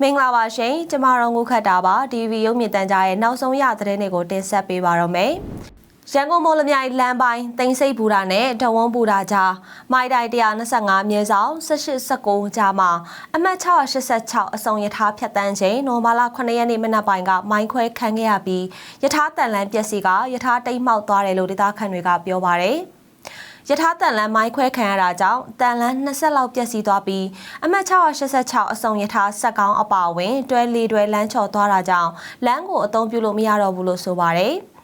မင်္ဂလာပါရှင်ကျမတို့ငုခတ်တာပါ DV ရုပ်မြင့်တန်ကြားရဲ့နောက်ဆုံးရသတင်းတွေကိုတင်ဆက်ပေးပါတော့မယ်ရန်ကုန်မော်လမြိုင်လမ်းပိုင်းတိန်စိတ်ဘူတာနဲ့ဒဝန်းဘူတာကြားမိုင်တိုင်125မြဲဆောင်1819ကြားမှာအမှတ်686အစုံယထာဖြတ်တန်းချိန်နိုဝင်ဘာလ9ရက်နေ့မနက်ပိုင်းကမိုင်းခွဲခံခဲ့ရပြီးယထာတန်လန်းပျက်စီးကယထာတိတ်မှောက်သွားတယ်လို့ဒေသခံတွေကပြောပါတယ် ယထာတန်လန်းမိုင်းခွဲခံရတာကြောင့်တန်လန်း20လောက်ပျက်စီးသွားပြီးအမှတ်686အစုံယထာဆက်ကောင်းအပါအဝင်တွဲလေးတွဲလမ်းချော်သွားတာကြောင့်လမ်းကိုအသုံးပြုလို့မရတော့ဘူးလို့ဆိုပါတယ်။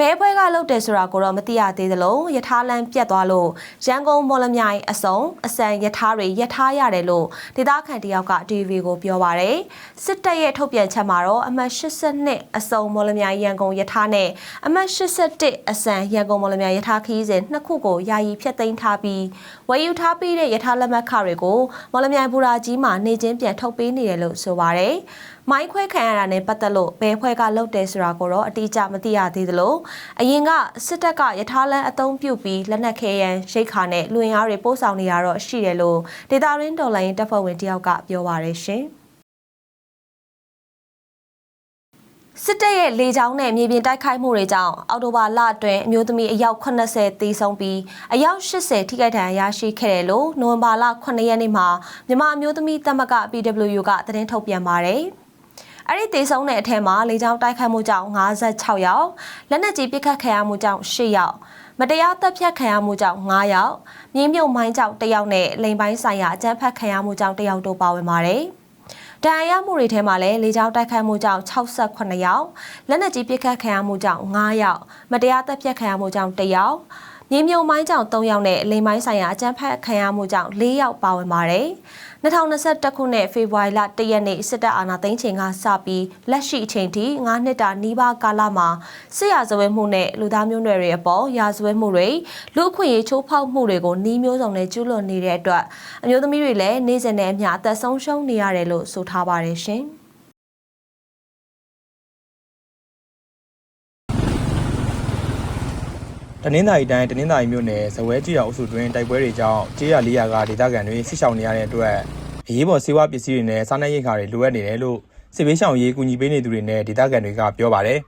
ဘဲဖွဲကလုတ်တယ်ဆိုတာကိုတော့မသိရသေးသလိုယထာလန်းပြတ်သွားလို့ရန်ကုန်မော်လမြိုင်အစုံအစံယထာတွေယထာရတယ်လို့ဒေသခံတယောက်က DV ကိုပြောပါတယ်။စစ်တပ်ရဲ့ထုတ်ပြန်ချက်မှာတော့အမှတ်82အစုံမော်လမြိုင်ရန်ကုန်ယထာနဲ့အမှတ်81အစံရန်ကုန်မော်လမြိုင်ယထာခီးစဉ်နှစ်ခုကိုယာယီဖျက်သိမ်းထားပြီးဝယ်ယူထားပြီးတဲ့ယထာလက်မှတ်ခတွေကိုမော်လမြိုင်ဘူရာကြီးမှာနေချင်းပြန်ထုတ်ပေးနေတယ်လို့ဆိုပါတယ်။ မိုင်းခွဲခံရတာနဲ့ပတ်သက်လို့ဘယ်ဖွဲ့ကလုတ်တယ်ဆိုတာကိုတော့အတိအကျမသိရသေးသလိုအရင်ကစစ်တပ်ကယထာလန်းအုံပြုတ်ပြီးလက်နက်ခဲယမ်းရိတ်ခါနဲ့လူဝင်အားတွေပို့ဆောင်နေတာတော့ရှိတယ်လို့ဒေတာရင်းတော်လိုင်းတပ်ဖွဲ့ဝင်တယောက်ကပြောပါရရှင်စစ်တပ်ရဲ့လေကြောင်းနဲ့မြေပြင်တိုက်ခိုက်မှုတွေကြောင့်အော်တိုဘာလအတွင်းအမျိုးသမီးအယောက်80သေဆုံးပြီးအယောက်80ထိခိုက်ဒဏ်ရာရရှိခဲ့တယ်လို့နိုဝင်ဘာလ9ရက်နေ့မှာမြန်မာအမျိုးသမီးသမဂ္ဂ PWU ကသတင်းထုတ်ပြန်ပါတယ်။ အဲ့ဒီတေဆုံးတဲ့အထက်မှာလေကြောင်းတိုက်ခတ်မှုကြောင့်56ယောက်လက်နက်ကြီးပစ်ခတ်ခံရမှုကြောင့်10ယောက်မတရားတပ်ဖြတ်ခံရမှုကြောင့်9ယောက်မြင်းမြုပ်မိုင်းကြောင့်1ယောက်နဲ့လိန်ပိုင်းဆိုင်ရာအကြမ်းဖက်ခံရမှုကြောင့်1ယောက်တို့ပါဝင်ပါတယ်ဒဏ်ရာရမှုတွေထဲမှာလည်းလေကြောင်းတိုက်ခိုက်မှုကြောင့်68ယောက်လက်နက်ကြီးပစ်ခတ်ခံရမှုကြောင့်9ယောက်မတရားတပ်ဖြတ်ခံရမှုကြောင့်1ယောက် မြေမြုံမိုင်းကြောင့်3ယောက်နဲ့လိမ်မိုင်းဆိုင်ရာအကြမ်းဖက်ခံရမှုကြောင့်4ယောက်ပါဝင်ပါတယ်။2021ခုနှစ်ဖေဖော်ဝါရီလ1ရက်နေ့စစ်တပ်အာဏာသိမ်းချိန်ကစပြီးလက်ရှိအချိန်ထိ9နှစ်တာနီးပါးကာလမှာစစ်ရာဇဝဲမှုနဲ့လူသားမျိုးနွယ်တွေအပေါ်ရာဇဝဲမှုတွေလူအခွင့်အရေးချိုးဖောက်မှုတွေကိုနှီးမျိုးစုံနဲ့ကျူးလွန်နေတဲ့အတွက်အမျိုးသမီးတွေလည်းနေ့စဉ်နဲ့အမျှအသက်ဆုံးရှုံးနေရတယ်လို့ဆိုထားပါတယ်ရှင်။ တနင်္သာရီတိုင်းတနင်္သာရီမြို့နယ်ဇဝဲကြီးအောင်အုပ်စုတွင်တိုက်ပွဲတွေကြောင့်ကျေးရွာ၄ရွာကဒေသခံတွေဆစ်ဆောင်နေရတဲ့အတွက်အရေးပေါ်စေဝါပစ္စည်းတွေနဲ့စားနပ်ရိက္ခာတွေလိုအပ်နေတယ်လို့စစ်ဘေးရှောင်ရေးကူညီပေးနေသူတွေနဲ့ဒေသခံတွေကပြောပါတယ်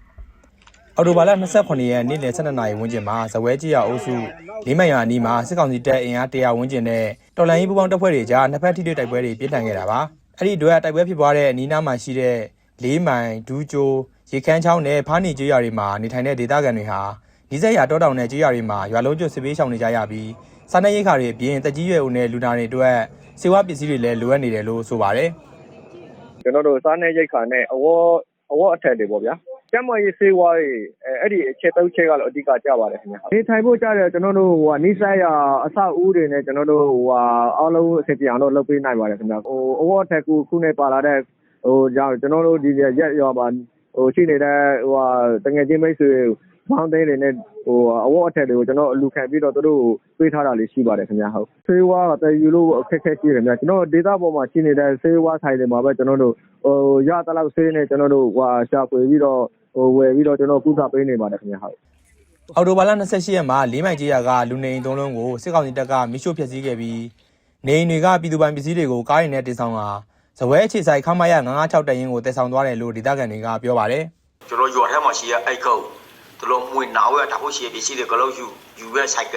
။အော်တိုဘာလ28ရက်နေ့လယ်12နာရီဝန်းကျင်မှာဇဝဲကြီးအောင်အုပ်စုလေးမိုင်ရွာအနီးမှာစစ်ကောင်စီတပ်အင်အား100ဝန်းကျင်နဲ့တော်လိုင်းရေးပူးပေါင်းတပ်ဖွဲ့တွေကြားနှစ်ဖက်ထိတွေ့တိုက်ပွဲတွေပြင်းထန်ခဲ့တာပါ။အဲ့ဒီအတွက်တိုက်ပွဲဖြစ်ပွားတဲ့အနီးနားမှာရှိတဲ့လေးမိုင်ဒူးကျိုးရေခမ်းချောင်းနဲ့ဖားနီကျေးရွာတွေမှာနေထိုင်တဲ့ဒေသခံတွေဟာ ဒီဆက်ရတောတောင်နဲ့ကြေးရွာတွေမှာရွာလုံးကျွတ်စစ်ပေးရှောင်နေကြရပြီးစားနပ်ရိက္ခာတွေအပြင်တက်ကြီးရွယ်ဦးနဲ့လူနာတွေအတွက်စေဝါပစ္စည်းတွေလည်းလိုအပ်နေတယ်လို့ဆိုပါတယ်ကျွန်တော်တို့စားနေရိတ်ခါနဲ့အဝတ်အဝတ်အထည်တွေပေါ့ဗျာကျမကြီးစေးဝါးတွေအဲအဲ့ဒီအချက်သုံးချက်ကတော့အဓိကကြပါတယ်ခင်ဗျာနေထိုင်ဖို့ကြတယ်ကျွန်တော်တို့ဟိုနိစ္စရအဆောက်အဦတွေနဲ့ကျွန်တော်တို့ဟိုဟာအားလုံးအစီအပြန်တော့လုပ်ပေးနိုင်ပါတယ်ခင်ဗျာဟိုအဝတ်အထည်ကူခုနဲ့ပါလာတဲ့ဟိုကြောင့်ကျွန်တော်တို့ဒီရက်ရွာပါဟိုရှိနေတဲ့ဟိုဟာတငယ်ချင်းမိတ်ဆွေ မောင်းသိန်းတွေနဲ့ဟိုအဝတ်အထည်တွေကိုကျွန်တော်အလူခံပြီးတော့သူတို့ပေးထားတာလေးရှိပါတယ်ခင်ဗျာဟုတ်ဆေးဝါးကတည်ယူလို့အခက်အခဲရှိတယ်ခင်ဗျာကျွန်တော်ဒေတာပေါ်မှာရှိနေတဲ့ဆေးဝါးဆိုင်တွေမှာပဲကျွန်တော်တို့ဟိုရတလောက်ဆေးနဲ့ကျွန်တော်တို့ဟိုရှာဖွေပြီးတော့ဟိုဝယ်ပြီးတော့ကျွန်တော်ကုသပေးနေပါတယ်ခင်ဗျာဟုတ်အော်တိုဘာလ28ရက်မှာလေးမိုင်ကြေးရွာကလူနေအိမ်သုံးလုံးကိုစစ်ကောင်စီတပ်ကမိရှို့ဖျက်ဆီးခဲ့ပြီးနေအိမ်တွေကပြည်သူပိုင်ပစ္စည်းတွေကိုကားရင်နဲ့တင်ဆောင်လာဇဝဲအခြေဆိုင်ခမရ956တရင်ကိုတင်ဆောင်သွားတယ်လို့ဒေသခံတွေကပြောပါတယ်ကျွန်တော်ရွာထဲမှာရှိရအိတ်ကုတ် သူတို့မွေနာဝရတာဖို့ရှိရပစ္စည်းတွေကလို့ယူယူရဆိုင်က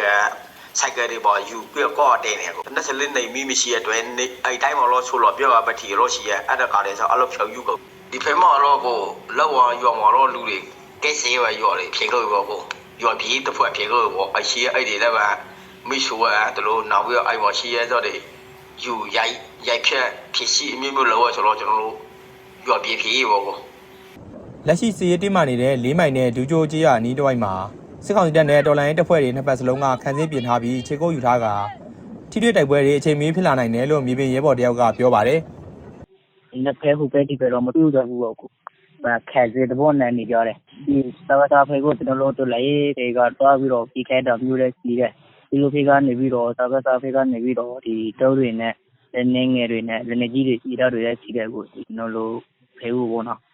ဆိုင်ကတွေပေါ်ယူပြကောတဲ့နေကိုနှစ်စလင်းနေမိမရှိရတဲ့နေအဲ့တိုင်းမှာလို့ဆိုလို့ပြောပါပတိလို့ရှိရအဲ့ဒါကလည်းဆိုအလုပ်ဖြောက်ယူကိုဒီဖဲမှာတော့ကိုလောက်ဝရွာမှာတော့လူတွေကဲဆေးရရွာတွေဖြေလို့ရောကိုရွာပြေးတစ်ဖွဲ့ဖြေလို့ရောအရှိရအဲ့ဒီလည်းပါမိရှူရတလို့နောက်ပြီးအဲ့ပေါ်ရှိရဆိုတဲ့ယူရိုက်ရိုက်ဖြက်ဖြစ်ရှိအမျိုးမျိုးလောဆိုတော့ကျွန်တော်တို့ရွာပြေးပြေးရောကို လက်ရှိစီရေးတင်းမာနေတဲ့လေးမိုင်နဲ့ဒူးကျိုးကြေးရွာအနီးတစ်ဝိုက်မှာစစ်ကောင်စီတပ်နဲ့တော်လိုင်းရေးတပ်ဖွဲ့တွေနှစ်ပတ်စလုံးကခန်းစည်းပြင်ထားပြီးခြေကုပ်ယူထားကထိတွေ့တိုက်ပွဲတွေအချိန်မီဖြစ်လာနိုင်တယ်လို့မြေပြင်ရဲဘော်တယောက်ကပြောပါတယ်နှစ်ဖက်ဟိုဘက်ဒီဘက်တော့မတူတော့ဘူးပေါ့ကို။ဘာခဲစေတဘောနဲ့နေကြတယ်။ဒီသဘာဝဖေကိုကျွန်တော်တို့တို့လည်းတွေကတွားပြီးတော့ပြီးခဲတာမျိုးလည်းကြီးတယ်။ဒီလိုဖေကနေပြီးတော့သဘာဝဖေကနေပြီးတော့ဒီတောတွေနဲ့လက်နေငယ်တွေနဲ့လက်နေကြီးတွေကြီးတာတွေလည်းကြီးတယ်ကိုကျွန်တော်တို့ဖေဖို့ပေါ့နော်။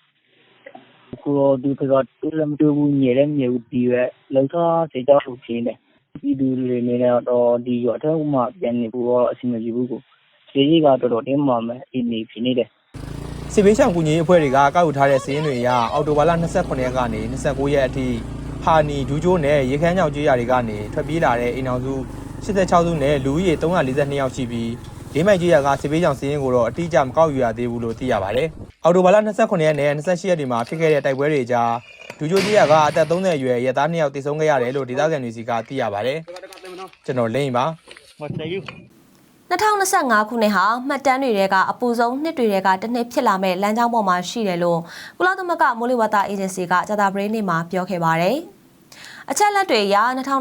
ကိုတော့ဒီကတော့တူလည်းမတူဘူးညလည်းညဘူး ဒီရဲ့လောက်သားစေကြောက်လို့ဖြစ်နေတယ်။ဒီလူတွေနေတော့ ဒီရွာထဲမှာ ပြန်နေဖို့တော့ အဆင်မပြေဘူးကိုဒီကြီးက တော်တော်တင်းမာမယ်အင်းနေဖြစ်နေတယ် စစ်ဘေးရှောင်ကူညီရေးအဖွဲ့တွေက ကောက်ယူထားတဲ့စီးရင်တွေအရ အော်တိုဘာလ28ရက်ကနေ29ရက်အထိ ဟာနီ ဒူးကျိုးနဲ့ ရေခမ်းချောင်ကျေးရွာတွေကနေ ထွက်ပြေးလာတဲ့ အိမ်အောင်စု86စုနဲ့ လူဦးရေ342ယောက်ရှိပြီး လေးမိုက်ကျေးရွာကစစ်ဘေးရှောင်စီးရင်ကိုတော့အတိအကျမကောက်ယူရသေးဘူးလို့သိရပါတယ်။အော်တိုဘာလ28ရက်နဲ့28ရက်တွေမှာဖြစ်ခဲ့တဲ့တိုက်ပွဲတွေကြားဒူးကျိုးကျေးရွာကအသက်30အရွယ်ရဲသား2ယောက်တိတ်ဆုံးခဲ့ရတယ်လို့ဒေသခံတွေစီကသိရပါတယ်။ကျွန်တော်လိမ့်ပါမတယူ2025ခုနှစ်ဟာမှတ်တမ်းတွေထဲကအပူဆုံးနှစ်တွေထဲကတစ်နှစ်ဖြစ်လာမဲ့လမ်းကြောင်းပေါ်မှာရှိတယ်လို့ကုလသမဂ္ဂမိုးလေဝသအေဂျင်စီကကြာသပတေးနေ့မှာပြောခဲ့ပါတယ်။ အချက်လက်တွေအရ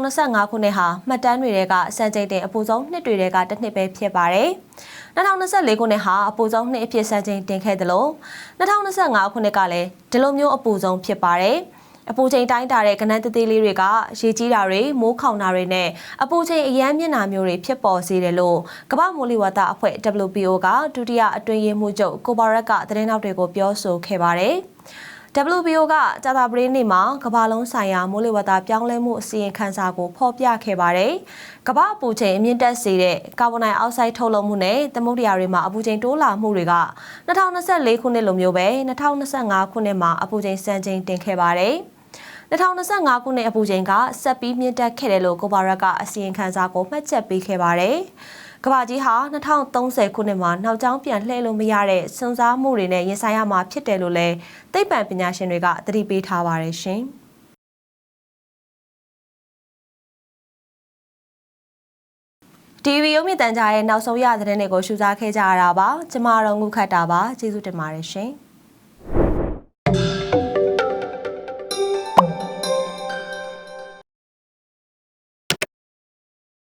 2025ခုနှစ်ဟာမှတ်တမ်းတွေထဲကအစံချိန်တင်အပူဆုံးနှစ်တွေထဲကတစ်နှစ်ပဲဖြစ်ပါတယ်။2024ခုနှစ်ဟာအပူဆုံးနှစ်အဖြစ်စံချိန်တင်ခဲ့တယ်လို့2025ခုနှစ်ကလည်းဒီလိုမျိုးအပူဆုံးဖြစ်ပါတယ်။အပူချိန်တိုင်းတာတဲ့ကနန်းတသေးလေးတွေကရေကြီးတာတွေမိုးခေါင်တာတွေနဲ့အပူချိန်အရမ်းမျက်နှာမျိုးတွေဖြစ်ပေါ်စေတယ်လို့ကမ္ဘာမိုးလေဝသအဖွဲ့ WPO ကဒုတိယအတွင်းရေးမှူးချုပ်ကိုဘာရက်ကသတင်းနောက်တွေကိုပြောဆိုခဲ့ပါတယ်။ WPO ကကြာသပတေးနေ့မှာကမ္ဘာလုံးဆိုင်ရာမိုးလေဝသပြောင်းလဲမှုအစီရင်ခံစာကိုဖော်ပြခဲ့ပါတယ်။ကမ္ဘာအပူချိန်အမြင့်တက်စေတဲ့ကာဗွန်ဒိုင်အောက်ဆိုက်ထုတ်လွှတ်မှုနဲ့သမုဒ္ဒရာတွေမှာအပူချိန်တိုးလာမှုတွေက2024ခုနှစ်လိုမျိုးပဲ2025ခုနှစ်မှာအပူချိန်စံချိန်တင်ခဲ့ပါတယ်။2025ခုနှစ်အပူချိန်ကဆက်ပြီးမြင့်တက်ခဲ့တယ်လို့ကိုဘာရက်ကအစီရင်ခံစာကိုမှတ်ချက်ပေးခဲ့ပါတယ်။ ကမ္ဘာကြီးဟာ2030ခုနှစ်မှာနောက်ကျောင်းပြန်လှည့်လို့မရတဲ့စွန့်စားမှုတွေနဲ့ရင်ဆိုင်ရမှာဖြစ်တယ်လို့လည်းသိပ္ပံပညာရှင်တွေကသတိပေးထားပါတယ်ရှင်။ TV ရုပ်မြင့်တန်ကြားရဲ့နောက်ဆုံးရသတင်းတွေကိုရှုစားခဲ့ကြရတာပါ။ကျမတို့ငုခတ်တာပါကျေးဇူးတင်ပါတယ်ရှင်။